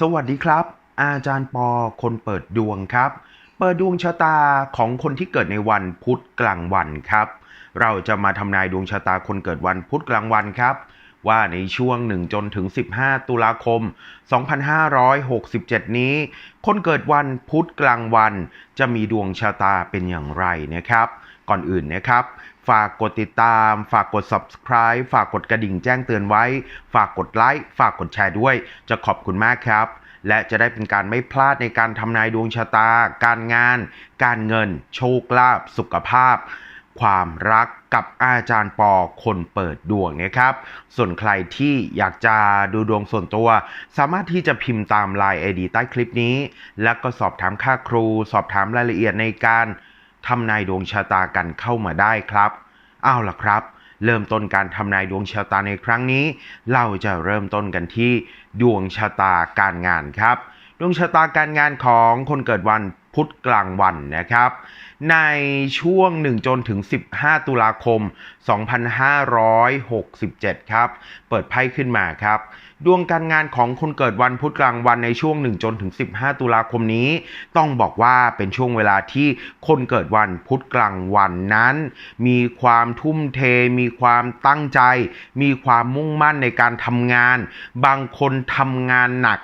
สวัสดีครับ อาจารย์ปอคนเปิดดวงครับ เปิดดวงชะตาของคนที่เกิดในวันพุธกลางวันครับ เราจะมาทำนายดวงชะตาคนเกิดวันพุธกลางวันครับ ว่าในช่วง 1 จนถึง 15 ตุลาคม 2567 นี้ คนเกิดวันพุธกลางวัน จะมีดวงชะตาเป็นอย่างไรนะครับ ก่อนอื่นนะครับ ฝากกดติดตาม ฝากกด subscribe ฝากกดกระดิ่งแจ้งเตือนไว้ ฝากกดไลค์ ฝากกดแชร์ด้วย จะขอบคุณมากครับ และจะได้เป็นการไม่พลาดในการทำนายดวงชะตา การงาน การเงิน โชคลาภ สุขภาพ ความรักกับอาจารย์ปอคนเปิดดวงนะครับ ส่วนใครที่อยากจะดูดวงส่วนตัว สามารถที่จะพิมพ์ตาม Line ID ใต้คลิปนี้ แล้วก็สอบถามค่าครู สอบถามรายละเอียดในการ ทำนายดวงชะตากันเข้ามาได้ครับเอาล่ะครับ เริ่มต้นการทำนายดวงชะตาในครั้งนี้ เราจะเริ่มต้นกันที่ดวงชะตาการงานครับ ดวงชะตาการงานของคนเกิดวันพุธกลางวันนะครับ ในช่วง 1 จนถึง 15 ตุลาคม 2567 ครับ เปิดไพ่ขึ้นมาครับ ดวงการงานของคนเกิดวันพุธกลางวันในช่วง1จนถึง15 ตุลาคมนี้ ต้องบอกว่าเป็นช่วงเวลาที่คนเกิดวันพุธกลางวันนั้น มีความทุ่มเท มีความตั้งใจ มีความมุ่งมั่นในการทำงาน บางคนทำงานหนัก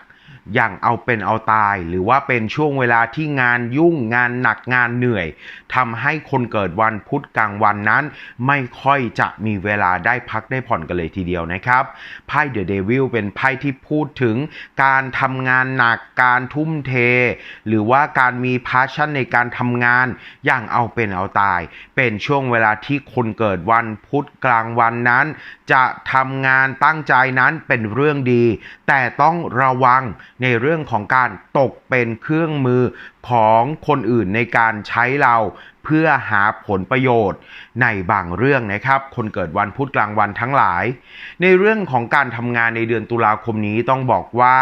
อย่างเอาเป็นเอาตาย หรือว่าเป็นช่วงเวลาที่งานยุ่งงานหนักงานเหนื่อยทำให้คนเกิดวันพุธกลางวันนั้น ไม่ค่อยจะมีเวลาได้พักได้ผ่อนกันเลยทีเดียวนะครับไพ่เดอะเดวิลเป็นไพ่ที่พูดถึงการทำงานหนักการทุ่มเท หรือว่าการมีพาชั่นในการทำงาน อย่างเอาเป็นเอาตาย เป็นช่วงเวลาที่คนเกิดวันพุธกลางวันนั้น จะทำงานตั้งใจนั้นเป็นเรื่องดี แต่ต้องระวัง ในเรื่องของการตกเป็นเครื่องมือ ของคนอื่นในการใช้เราเพื่อหาผลประโยชน์ในบางเรื่องนะครับ คนเกิดวันพุธกลางวันทั้งหลาย ในเรื่องของการทำงานในเดือนตุลาคมนี้ต้องบอกว่า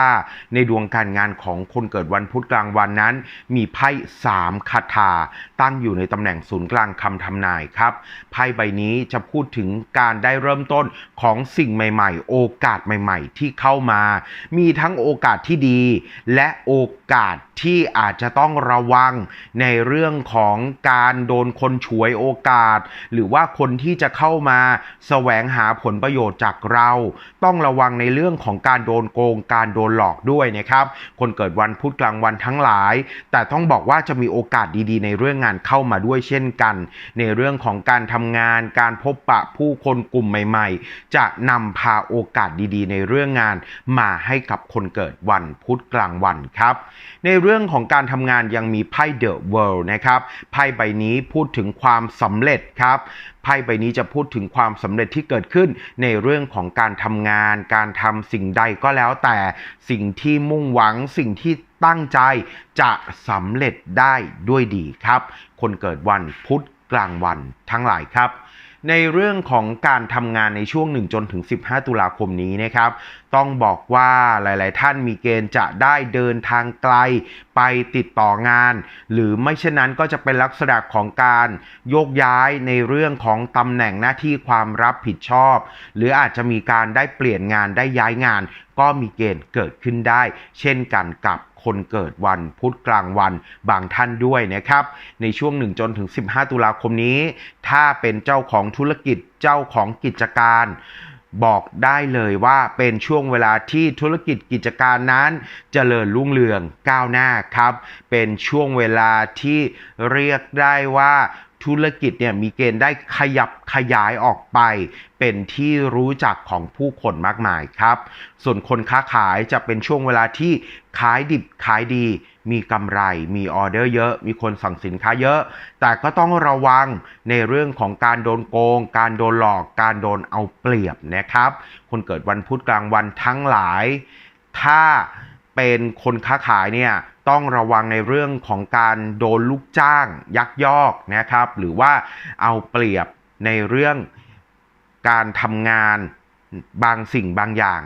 ในดวงการงานของคนเกิดวันพุธกลางวันนั้น มีไพ่สามคาถาตั้งอยู่ในตำแหน่งศูนย์กลางคำทำนายครับ ไพ่ใบนี้จะพูดถึงการได้เริ่มต้นของสิ่งใหม่ๆ โอกาสใหม่ ๆ ที่เข้ามา มีทั้งโอกาสที่ดี และโอกาสที่อาจจะต้ององระวังในเรื่องของการโดนคนฉวยโอกาส หรือว่าคนที่จะเข้ามาแสวงหาผลประโยชน์จากเรา ต้องระวังในเรื่องของการโดนโกงการโดนหลอกด้วยนะครับ คนเกิดวันพุธกลางวันทั้งหลาย แต่ต้องบอกว่าจะมีโอกาสดีๆ ในเรื่องงานเข้ามาด้วยเช่นกัน ในเรื่องของการทำงาน การพบปะผู้คนกลุ่มใหม่ ๆ จะนำพาโอกาสดีๆ ในเรื่องงานมาให้กับคนเกิดวันพุธกลางวันครับ ในเรื่องของการทำงานยังมีไพ่เดอะเวิลด์นะครับไพ่ใบนี้พูดถึงความสำเร็จครับไพ่ใบนี้จะพูดถึงความสำเร็จที่เกิดขึ้นในเรื่องของการทำงาน การทำสิ่งใดก็แล้วแต่สิ่งที่มุ่งหวังสิ่งที่ตั้งใจจะสำเร็จได้ด้วยดีครับ คนเกิดวันพุธกลางวันทั้งหลายครับ ในเรื่องของการทำงานในช่วง 1 จนถึง 15 ตุลาคมนี้นะครับ ต้องบอกว่าหลาย ๆ ท่านมีเกณฑ์จะได้เดินทางไกลไปติดต่องาน หรือไม่เช่นนั้นก็จะเป็นลักษณะของการโยกย้ายในเรื่องของตำแหน่งหน้าที่ความรับผิดชอบ หรืออาจจะมีการได้เปลี่ยนงานได้ย้ายงาน ก็มีเกณฑ์เกิดขึ้นได้ เช่นกันกับ คนเกิดวันพุธกลางวันบางท่านด้วยนะครับ ในช่วง 1 จนถึง 15 ตุลาคมนี้ ถ้าเป็นเจ้าของธุรกิจเจ้าของกิจการบอกได้เลยว่าเป็นช่วงเวลาที่ธุรกิจกิจการนั้นจเจริญรุ่งเรืองก้าวหน้าครับ เป็นช่วงเวลาที่เรียกได้ว่า ธุรกิจเนี่ยมีเกณฑ์ได้ขยับขยายออกไป เป็นที่รู้จักของผู้คนมากมายครับ ส่วนคนค้าขายจะเป็นช่วงเวลาที่ขายดิบขายดี มีกำไร มีออเดอร์เยอะ มีคนสั่งสินค้าเยอะ แต่ก็ต้องระวังในเรื่องของการโดนโกง การโดนหลอก การโดนเอาเปรียบนะครับ คนเกิดวันพุธกลางวันทั้งหลาย ถ้าเป็นคนค้าขายเนี่ย ต้องระวังในเรื่องของการโดนลูกจ้างยักยอกนะครับ หรือว่าเอาเปรียบในเรื่องการทำงานบางสิ่งบางอย่าง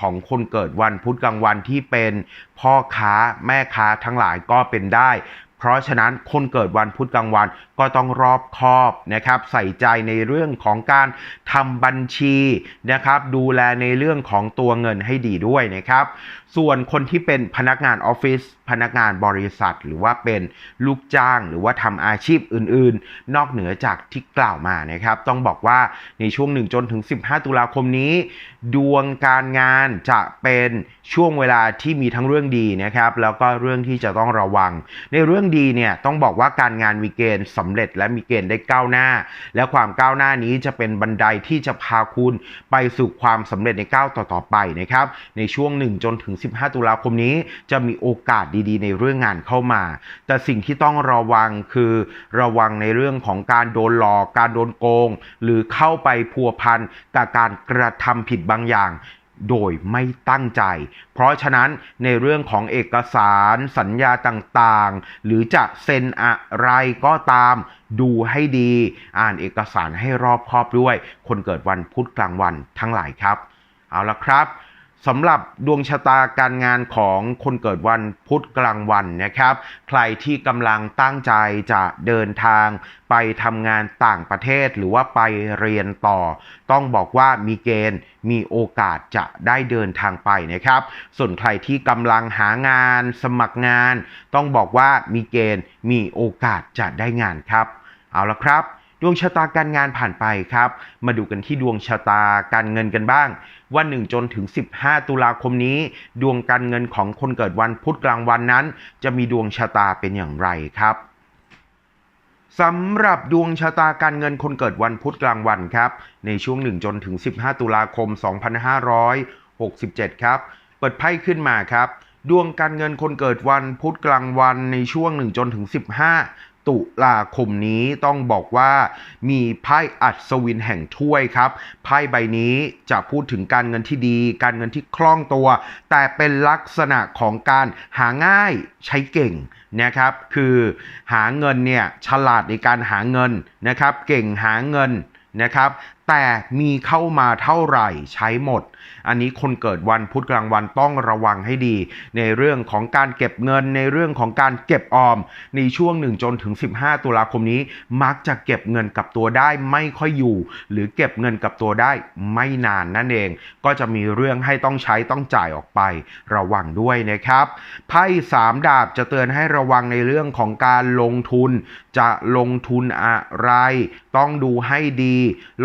ของคนเกิดวันพุธกลางวันที่เป็นพ่อค้าแม่ค้าทั้งหลายก็เป็นได้ เพราะฉะนั้นคนเกิดวันพุธกลางวันก็ต้องรอบคอบนะครับใส่ใจในเรื่องของการทำบัญชีนะครับดูแลในเรื่องของตัวเงินให้ดีด้วยนะครับ ส่วนคนที่เป็นพนักงานออฟฟิศพนักงานบริษัท หรือว่าเป็นลูกจ้างหรือว่าทำอาชีพอื่น ๆ นอกเหนือจากที่กล่าวมานะครับ ต้องบอกว่าในช่วง1จนถึง 15 ตุลาคมนี้ ดวงการงานจะเป็นช่วงเวลาที่มีทั้งเรื่องดีนะครับ แล้วก็เรื่องที่จะต้องระวัง ในเรื่องดีเนี่ยต้องบอกว่าการงานมีเกณฑ์สำเร็จ และมีเกณฑ์ได้ก้าวหน้า และความก้าวหน้านี้จะเป็นบันไดที่จะพาคุณไปสู่ความสำเร็จในก้าวต่อๆไปนะครับในช่วง 1 จนถึง 15 ตุลาคมนี้ จะมีโอกาสดีๆ ในเรื่องงานเข้ามา แต่สิ่งที่ต้องระวังคือระวังในเรื่องของการโดนหลอก การโดนโกง หรือเข้าไปพัวพันกับการกระทำผิดบางอย่าง โดยไม่ตั้งใจ เพราะฉะนั้นในเรื่องของเอกสารสัญญาต่างๆ หรือจะเซ็นอะไรก็ตาม ดูให้ดี อ่านเอกสารให้รอบคอบด้วย คนเกิดวันพุธกลางวันทั้งหลายครับ เอาละครับ สำหรับดวงชะตาการงานของคนเกิดวันพุธกลางวันนะครับ ใครที่กำลังตั้งใจจะเดินทางไปทำงานต่างประเทศหรือว่าไปเรียนต่อ ต้องบอกว่ามีเกณฑ์มีโอกาสจะได้เดินทางไปนะครับ ส่วนใครที่กำลังหางานสมัครงาน ต้องบอกว่ามีเกณฑ์มีโอกาสจะได้งานครับ เอาละครับ ดวงชะตาการงานผ่านไปครับ มาดูกันที่ดวงชะตาการเงินกันบ้างว่า1จนถึง 15 ตุลาคมนี้ ดวงการเงินของคนเกิดวันพุธกลางวันนั้น จะมีดวงชะตาเป็นอย่างไรครับสำหรับดวงชะตาการเงินคนเกิดวันพุธกลางวันครับ ในช่วง 1 จนถึง 15 ตุลาคม 2567 ครับ เปิดไพ่ขึ้นมาครับ ดวงการเงินคนเกิดวันพุธกลางวันในช่วง 1 จนถึง 15 ตุลาคมนี้ต้องบอกว่ามีไพ่อัศวินแห่งถ้วยครับ ไพ่ใบนี้จะพูดถึงการเงินที่ดี การเงินที่คล่องตัว แต่เป็นลักษณะของการหาง่ายใช้เก่งนะครับ คือหาเงินเนี่ยฉลาดในการหาเงินนะครับ เก่งหาเงินนะครับ แต่มีเข้ามาเท่าไหร่ใช้หมด อันนี้คนเกิดวันพุธกลางวันต้องระวังให้ดี ในเรื่องของการเก็บเงิน ในเรื่องของการเก็บออม ในช่วง1จนถึง 15 ตุลาคมนี้ มักจะเก็บเงินกับตัวได้ไม่ค่อยอยู่ หรือเก็บเงินกับตัวได้ไม่นานนั่นเอง ก็จะมีเรื่องให้ต้องใช้ต้องจ่ายออกไประวังด้วยนะครับไพ่สามดาบจะเตือนให้ระวังในเรื่องของการลงทุน จะลงทุนอะไร ต้องดูให้ดี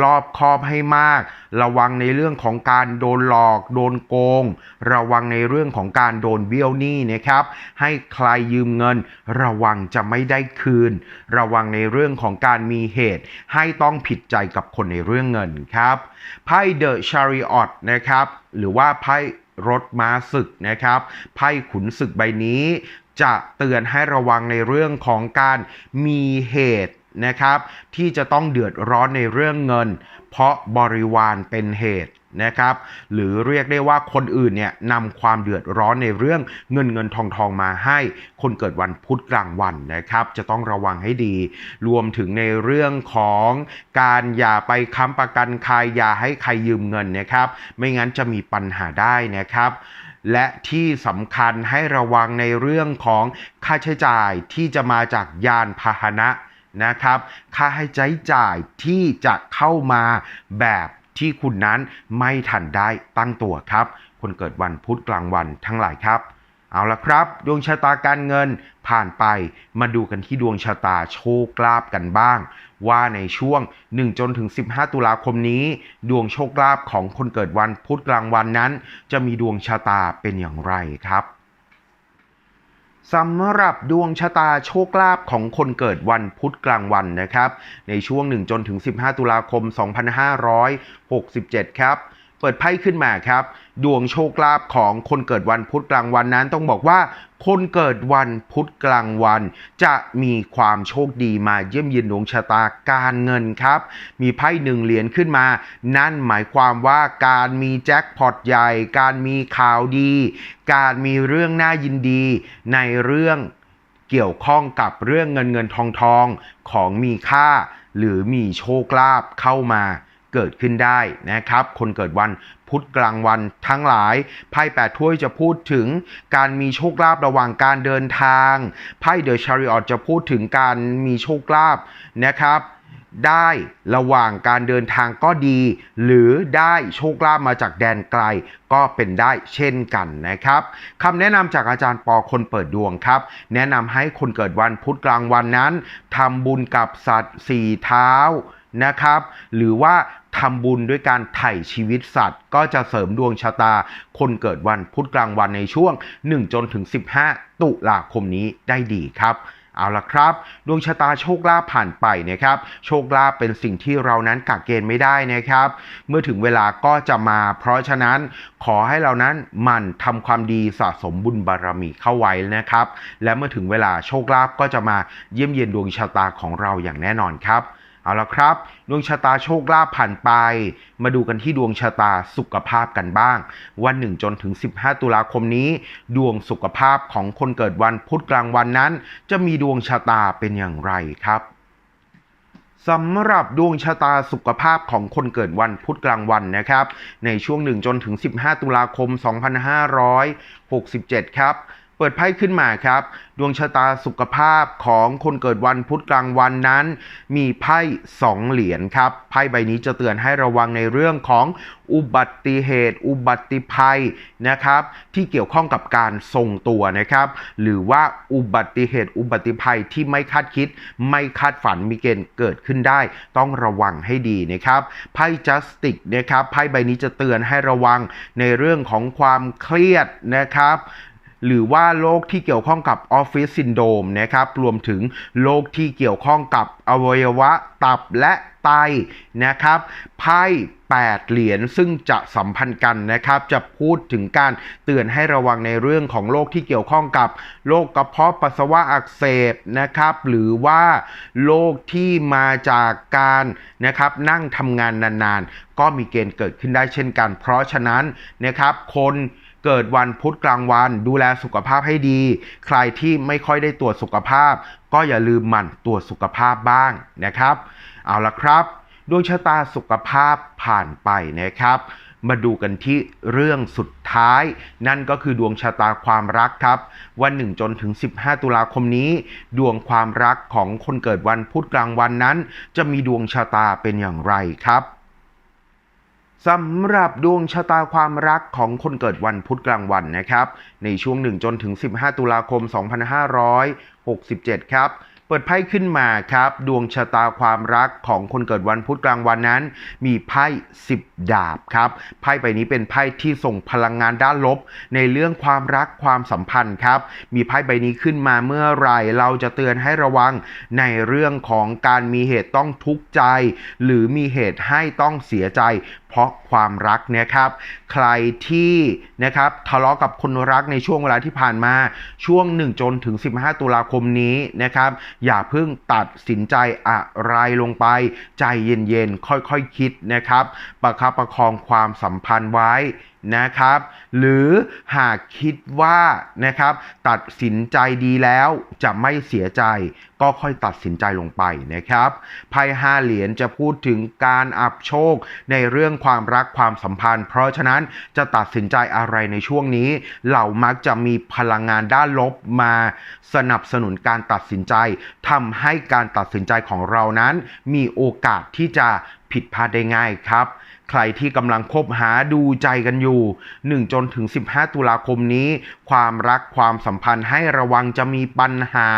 รอบคอบให้มาก ระวังในเรื่องของการโดนหลอก โดนโกง ระวังในเรื่องของการโดนเบี้ยวหนี้นะครับ ให้ใครยืมเงิน ระวังจะไม่ได้คืน ระวังในเรื่องของการมีเหตุ ให้ต้องผิดใจกับคนในเรื่องเงินครับไพ่เดอะชาริออตนะครับ หรือว่าไพ่รถม้าศึกนะครับ ไพ่ขุนศึกใบนี้ จะเตือนให้ระวังในเรื่องของการมีเหตุนะครับที่จะต้องเดือดร้อนในเรื่องเงิน เพราะบริวารเป็นเหตุนะครับ หรือเรียกได้ว่าคนอื่นเนี่ยนำความเดือดร้อนในเรื่องเงินเงินทองทองมาให้ คนเกิดวันพุธกลางวันนะครับ จะต้องระวังให้ดี รวมถึงในเรื่องของการอย่าไปค้ำประกันใครอย่าให้ใครยืมเงินนะครับ ไม่งั้นจะมีปัญหาได้นะครับ และที่สำคัญให้ระวังในเรื่องของค่าใช้จ่ายที่จะมาจากยานพาหนะนะครับ ค่าให้ใช้จ่ายที่จะเข้ามาแบบที่คุณนั้นไม่ทันได้ตั้งตัวครับ คนเกิดวันพุธกลางวันทั้งหลายครับ เอาละครับ ดวงชะตาการเงินผ่านไปมาดูกันที่ดวงชะตาโชคลาภกันบ้าง ว่าในช่วง1จนถึง 15 ตุลาคมนี้ ดวงโชคลาภของคนเกิดวันพุธกลางวันนั้น จะมีดวงชะตาเป็นอย่างไรครับสำหรับดวงชะตาโชคลาภของคนเกิดวันพุธกลางวันนะครับ ในช่วง1จนถึง 15 ตุลาคม 2567 ครับ เปิดไพ่ขึ้นมาครับ ดวงโชคลาภของคนเกิดวันพุธกลางวันนั้นต้องบอกว่า คนเกิดวันพุธกลางวัน จะมีความโชคดีมาเยี่ยมเยียนดวงชะตาการเงินครับ มีไพ่หนึ่งเหรียญขึ้นมา นั่นหมายความว่าการมีแจ็คพอตใหญ่ การมีข่าวดี การมีเรื่องน่ายินดีในเรื่องเกี่ยวข้องกับเรื่องเงินเงินทองทองของมีค่า หรือมีโชคลาภเข้ามา เกิดขึ้นได้นะครับ คนเกิดวันพุธกลางวันทั้งหลายไพ่แปดถ้วยจะพูดถึงการมีโชคลาภระหว่างการเดินทางไพ่เดอะชาริออตจะพูดถึงการมีโชคลาภนะครับได้ระหว่างการเดินทางก็ดี หรือได้โชคลาภมาจากแดนไกลก็เป็นได้เช่นกันนะครับคำแนะนำจากอาจารย์ปอคนเปิดดวงครับ แนะนำให้คนเกิดวันพุธกลางวันนั้นทำบุญกับสัตว์สี่เท้านะครับ หรือว่า ทำบุญด้วยการไถ่ชีวิตสัตว์ ก็จะเสริมดวงชะตา คนเกิดวันพุธกลางวันในช่วง 1 จนถึง 15 ตุลาคมนี้ได้ดีครับเอาละครับ ดวงชะตาโชคลาภผ่านไปนะครับ โชคลาภเป็นสิ่งที่เรานั้นกักเกณฑ์ไม่ได้นะครับ เมื่อถึงเวลาก็จะมา เพราะฉะนั้นขอให้เรานั้นมันทำความดีสะสมบุญบารมีเข้าไว้นะครับ และเมื่อถึงเวลาโชคลาภก็จะมาเยี่ยมเยียนดวงชะตาของเราอย่างแน่นอนครับ เอาละครับ ดวงชะตาโชคลาภผ่านไป มาดูกันที่ดวงชะตาสุขภาพกันบ้าง วัน1จนถึง 15 ตุลาคมนี้ ดวงสุขภาพของคนเกิดวันพุธกลางวันนั้น จะมีดวงชะตาเป็นอย่างไรครับสำหรับดวงชะตาสุขภาพของคนเกิดวันพุธกลางวันนะครับ ในช่วง 1 จนถึง 15 ตุลาคม 2567 ครับ เปิดไพ่ขึ้นมาครับ ดวงชะตาสุขภาพของคนเกิดวันพุธกลางวันนั้น มีไพ่สองเหรียญครับไพ่ใบนี้จะเตือนให้ระวังในเรื่องของอุบัติเหตุ อุบัติภัยนะครับ ที่เกี่ยวข้องกับการทรงตัวนะครับ หรือว่าอุบัติเหตุอุบัติภัยที่ไม่คาดคิด ไม่คาดฝันมีเกณฑ์เกิดขึ้นได้ ต้องระวังให้ดีนะครับไพ่จัสติกนะครับไพ่ใบนี้จะเตือนให้ระวังในเรื่องของความเครียดนะครับ หรือว่าโรคที่เกี่ยวข้องกับออฟฟิศซินโดมนะครับ รวมถึงโรคที่เกี่ยวข้องกับอวัยวะตับและไตนะครับไพ่8เหรียญซึ่งจะสัมพันธ์กันนะครับ จะพูดถึงการเตือนให้ระวังในเรื่องของโรคที่เกี่ยวข้องกับโรคกระเพาะปัสสาวะอักเสบนะครับ หรือว่าโรคที่มาจากการนะครับนั่งทำงานนานๆ ก็มีเกณฑ์เกิดขึ้นได้เช่นกัน เพราะฉะนั้นนะครับคน เกิดวันพุธกลางวัน ดูแลสุขภาพให้ดี ใครที่ไม่ค่อยได้ตรวจสุขภาพ ก็อย่าลืมหมั่นตรวจสุขภาพบ้างนะครับ เอาละครับดวงชะตาสุขภาพผ่านไปนะครับ มาดูกันที่เรื่องสุดท้าย นั่นก็คือดวงชะตาความรักครับ วัน1จนถึง 15 ตุลาคมนี้ ดวงความรักของคนเกิดวันพุธกลางวันนั้น จะมีดวงชะตาเป็นอย่างไรครับ สำหรับดวงชะตาความรักของคนเกิดวันพุธกลางวันนะครับ ในช่วง 1 จนถึง 15 ตุลาคม 2567 ครับ เปิดไพ่ขึ้นมาครับ ดวงชะตาความรักของคนเกิดวันพุธกลางวันนั้น มีไพ่10 ดาบครับไพ่ใบนี้เป็นไพ่ที่ส่งพลังงานด้านลบ ในเรื่องความรักความสัมพันธ์ครับ มีไพ่ใบนี้ขึ้นมาเมื่อไหรเราจะเตือนให้ระวังในเรื่องของการมีเหตุต้องทุกข์ใจ หรือมีเหตุให้ต้องเสียใจเพราะความรักนะครับ ใครที่นะครับทะเลาะกับคนรักในช่วงเวลาที่ผ่านมาช่วง1จนถึง 15 ตุลาคมนี้นะครับอย่าเพิ่งตัดสินใจอะไรลงไป ใจเย็นๆ ค่อยๆคคิดนะครับ ประคับประคองความสัมพันธ์ไว้นะครับ หรือหากคิดว่านะครับตัดสินใจดีแล้วจะไม่เสียใจ ก็ค่อยตัดสินใจลงไปนะครับไพ่ห้าเหรียญจะพูดถึงการอับโชคในเรื่องความรักความสัมพันธ์ เพราะฉะนั้นจะตัดสินใจอะไรในช่วงนี้ เรามักจะมีพลังงานด้านลบมาสนับสนุนการตัดสินใจทำให้การตัดสินใจของเรานั้น มีโอกาสที่จะผิดพลาดได้ง่ายครับ ใครที่กำลังคบหาดูใจกันอยู่1จนถึง 15 ตุลาคมนี้ ความรักความสัมพันธ์ให้ระวังจะมีปัญหา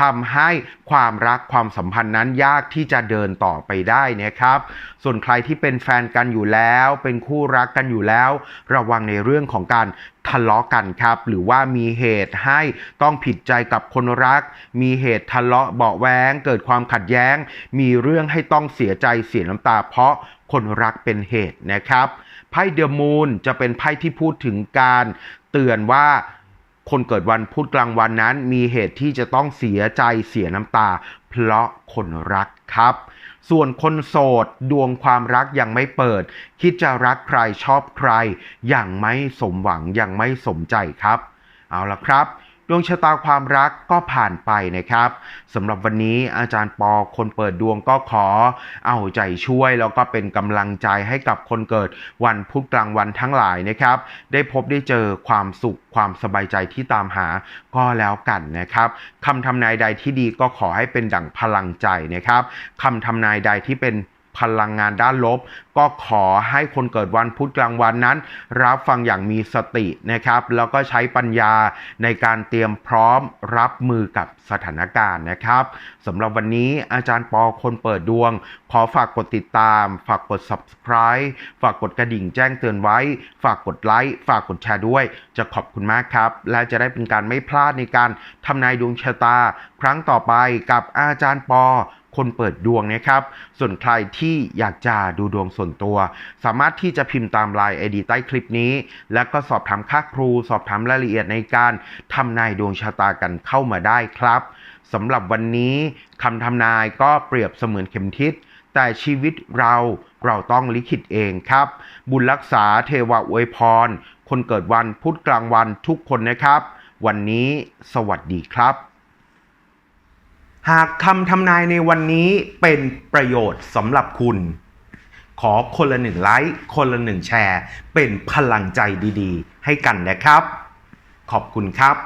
ทำให้ความรักความสัมพันธ์นั้นยากที่จะเดินต่อไปได้นะครับ ส่วนใครที่เป็นแฟนกันอยู่แล้ว เป็นคู่รักกันอยู่แล้ว ระวังในเรื่องของการทะเลาะกันครับ หรือว่ามีเหตุให้ต้องผิดใจกับคนรัก มีเหตุทะเลาะเบาแว้งเกิดความขัดแย้ง มีเรื่องให้ต้องเสียใจเสียน้ำตาเพราะคนรักเป็นเหตุนะครับไพ่เดอะมูนจะเป็นไพ่ที่พูดถึงการเตือนว่าคนเกิดวันพุธกลางวันนั้น มีเหตุที่จะต้องเสียใจเสียน้ำตา เพราะคนรักครับ ส่วนคนโสดดวงความรักยังไม่เปิด คิดจะรักใครชอบใคร อยังไม่สมหวังยังไม่สมใจครับ เอาละครับ ดวงชะตาความรักก็ผ่านไปนะครับสำหรับวันนี้อาจารย์ปอคนเปิดดวงก็ขอ เอาใจช่วยแล้วก็เป็นกำลังใจให้กับคนเกิดวันพุธกลางวันทั้งหลายนะครับ ได้พบได้เจอความสุขความสบายใจที่ตามหาก็แล้วกันนะครับคำทำนายใดที่ดีก็ขอให้เป็นดั่งพลังใจนะครับคำทำนายใดที่เป็น พลังงานด้านลบ ก็ขอให้คนเกิดวันพุธกลางวันนั้น รับฟังอย่างมีสตินะครับ แล้วก็ใช้ปัญญาในการเตรียมพร้อมรับมือกับสถานการณ์นะครับสำหรับวันนี้อาจารย์ปอคนเปิดดวง ขอฝากกดติดตาม ฝากกด subscribe ฝากกดกระดิ่งแจ้งเตือนไว้ ฝากกดไลค์ฝากกดแชร์ด้วย จะขอบคุณมากครับ และจะได้เป็นการไม่พลาดในการทำนายดวงชะตา ครั้งต่อไปกับอาจารย์ปอ คนเปิดดวงนะครับ ส่วนใครที่อยากจะดูดวงส่วนตัว สามารถที่จะพิมพ์ตามไลน์ ID ใต้คลิปนี้ แล้วก็สอบถามค่าครู สอบถามรายละเอียดในการทำนายดวงชะตากันเข้ามาได้ครับสำหรับวันนี้คำทำนายก็เปรียบเสมือนเข็มทิศแต่ชีวิตเราเราต้องลิขิตเองครับ บุญรักษาเทวะอวยพร คนเกิดวันพุธกลางวันทุกคนนะครับ วันนี้สวัสดีครับ หากคำทำนายในวันนี้เป็นประโยชน์สำหรับคุณ ขอคนละหนึ่งไลค์คนละหนึ่งแชร์ เป็นพลังใจดีๆ ให้กันนะครับ ขอบคุณครับ